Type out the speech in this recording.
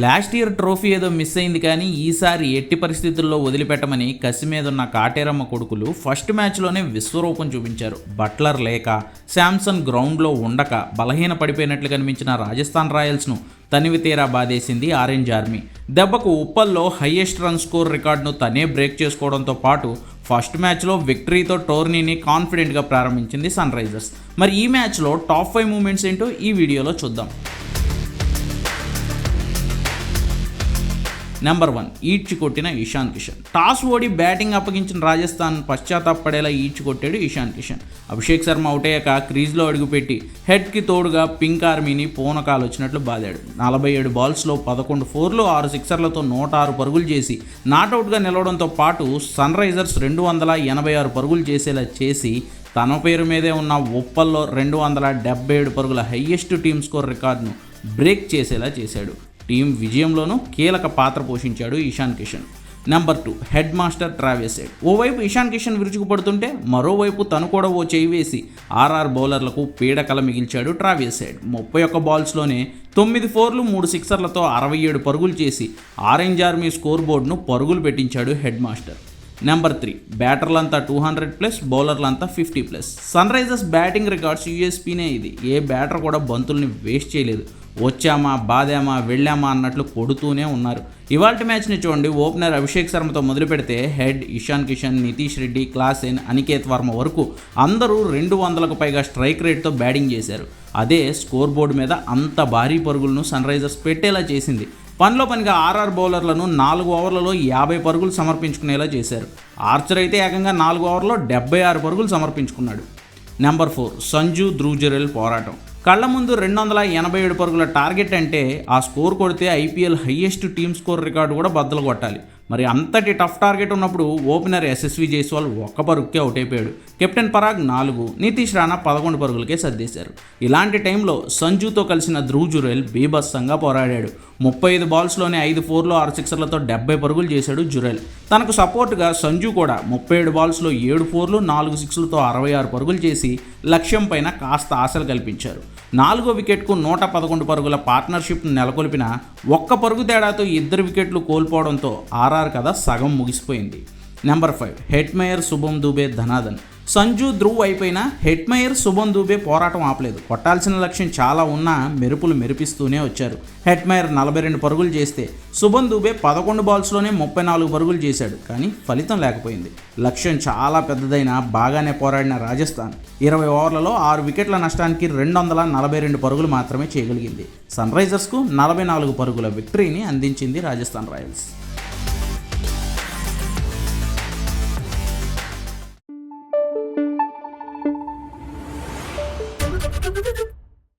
Last year trophy ఏదో miss అయింది కానీ ఈసారి ఎట్టి పరిస్థితుల్లో వదిలిపెట్టమని కసి మీద ఉన్న కాటేరమ్మ కొడుకులు ఫస్ట్ మ్యాచ్లోనే విశ్వరూపం చూపించారు. బట్లర్ లేక శాంసన్ గ్రౌండ్లో ఉండక బలహీన పడిపోయినట్లు కనిపించిన రాజస్థాన్ రాయల్స్ను తనివి తీరా బాధేసింది ఆరెంజ్ ఆర్మీ. దెబ్బకు ఉప్పల్లో హయ్యెస్ట్ రన్ స్కోర్ రికార్డును తనే బ్రేక్ చేసుకోవడంతో పాటు ఫస్ట్ మ్యాచ్లో విక్టరీతో టోర్నీని కాన్ఫిడెంట్గా ప్రారంభించింది సన్ రైజర్స్ మరి ఈ మ్యాచ్లో టాప్ ఫైవ్ మూమెంట్స్ ఏంటో ఈ వీడియోలో చూద్దాం. నెంబర్ వన్ ఈడ్చి కొట్టిన ఇషాన్ కిషన్. టాస్ ఓడి బ్యాటింగ్ అప్పగించిన రాజస్థాన్ పశ్చాత్తాపడేలా ఈడ్చి కొట్టాడు ఇషాన్ కిషన్. అభిషేక్ శర్మ అవుట్ అయ్యాక క్రీజ్లో అడుగుపెట్టి హెడ్కి తోడుగా పింక్ ఆర్మీని పూనకాలు వచ్చినట్లు బాదాడు. నలభై ఏడు బాల్స్లో పదకొండు ఫోర్లు ఆరు సిక్సర్లతో నూట ఆరు పరుగులు చేసి నాటౌట్గా నిలవడంతో పాటు సన్ రైజర్స్ రెండు వందల ఎనభై ఆరు పరుగులు చేసేలా చేసి తన పేరు మీదే ఉన్న ఉప్పల్లో రెండు వందల డెబ్బై ఏడు పరుగుల హయ్యెస్ట్ టీమ్ స్కోర్ రికార్డును బ్రేక్ చేసేలా చేశాడు. టీం విజయంలోనూ కీలక పాత్ర పోషించాడు Ishan Kishan. Number two head master Travis Head ఓవైపు ఇషాన్ కిషన్ విరుచుకుపడుతుంటే మరోవైపు తను కూడా ఓ చేయి వేసి ఆర్ఆర్ బౌలర్లకు పీడకల మిగిల్చాడు ట్రావెస్ హెడ్ ముప్పై ఒక్క బాల్స్లోనే తొమ్మిది ఫోర్లు మూడు సిక్సర్లతో అరవై ఏడు పరుగులు చేసి ఆరెంజ్ ఆర్మీ స్కోర్ బోర్డును పరుగులు పెట్టించాడు హెడ్ మాస్టర్ నెంబర్ త్రీ బ్యాటర్లంతా two hundred plus బౌలర్లంతా fifty plus. Sunrisers batting records యూఎస్పీనే ఇది. ఏ బ్యాటర్ కూడా బంతుల్ని వేస్ట్ చేయలేదు. వచ్చామా బాదామా వెళ్ళామా అన్నట్లు కొడుతూనే ఉన్నారు. ఇవాళ మ్యాచ్ని చూడండి. ఓపెనర్ అభిషేక్ శర్మతో మొదలు పెడితే హెడ్ ఇషాన్ కిషన్ నితీష్ రెడ్డి క్లాసెన్ అనికేత్ వర్మ వరకు అందరూ రెండు వందలకు పైగా స్ట్రైక్ రేట్తో బ్యాటింగ్ చేశారు. అదే స్కోర్ బోర్డు మీద అంత భారీ పరుగులను సన్ రైజర్స్ పెట్టేలా చేసింది. పనిలో పనిగా ఆర్ఆర్ బౌలర్లను నాలుగు ఓవర్లలో యాభై పరుగులు సమర్పించుకునేలా చేశారు. ఆర్చర్ అయితే ఏకంగా నాలుగు ఓవర్లో డెబ్బై ఆరు పరుగులు సమర్పించుకున్నాడు. నెంబర్ ఫోర్ సంజు ధ్రువజరెల్ పోరాటం. కళ్ళ ముందు రెండు వందల ఎనభై ఏడు పరుగుల టార్గెట్ అంటే ఆ స్కోర్ కొడితే IPL highest team score record కూడా బద్దలు కొట్టాలి. మరి అంతటి టఫ్ టార్గెట్ ఉన్నప్పుడు ఓపెనర్ ఎస్ఎస్వి జైస్వాల్ ఒక్క పరుగుకే అవుట్ అయిపోయాడు. కెప్టెన్ పరాగ్ నాలుగు నితీష్ రాణా పదకొండు పరుగులకే సర్దేశారు. ఇలాంటి టైంలో సంజుతో కలిసిన ధ్రువ్ జురేల్ బీభత్సంగా పోరాడాడు. ముప్పై ఐదు బాల్స్లోనే ఐదు ఫోర్లు ఆరు సిక్సర్లతో డెబ్బై పరుగులు చేశాడు జురెల్. తనకు సపోర్ట్గా సంజు కూడా ముప్పై ఏడు బాల్స్లో ఏడు ఫోర్లు నాలుగు సిక్స్లతో అరవై ఆరు పరుగులు చేసి లక్ష్యం పైన కాస్త ఆశలు కల్పించారు. నాలుగో వికెట్కు నూట పదకొండు పరుగుల పార్ట్నర్షిప్ను నెలకొల్పిన ఒక్క పరుగు తేడాతో ఇద్దరు వికెట్లు కోల్పోవడంతో ఆర్ఆర్ కథ సగం ముగిసిపోయింది. నెంబర్ ఫైవ్ హెట్మేయర్ శుభం దుబే ధనాదన్ సంజు ధ్రువ్ అయిపోయిన హెట్మయర్ శుభం దూబే పోరాటం ఆపలేదు. కొట్టాల్సిన లక్ష్యం చాలా ఉన్నా మెరుపులు మెరిపిస్తూనే వచ్చారు. హెట్మయర్ నలభై రెండు పరుగులు చేస్తే శుభం దూబే పదకొండు బాల్స్లోనే ముప్పై నాలుగు పరుగులు చేశాడు. కానీ ఫలితం లేకపోయింది. లక్ష్యం చాలా పెద్దదైన బాగానే పోరాడిన రాజస్థాన్ ఇరవై ఓవర్లలో ఆరు వికెట్ల నష్టానికి రెండు వందల నలభై రెండు పరుగులు మాత్రమే చేయగలిగింది. సన్ రైజర్స్కు నలభై నాలుగు పరుగుల విక్టరీని అందించింది రాజస్థాన్ రాయల్స్.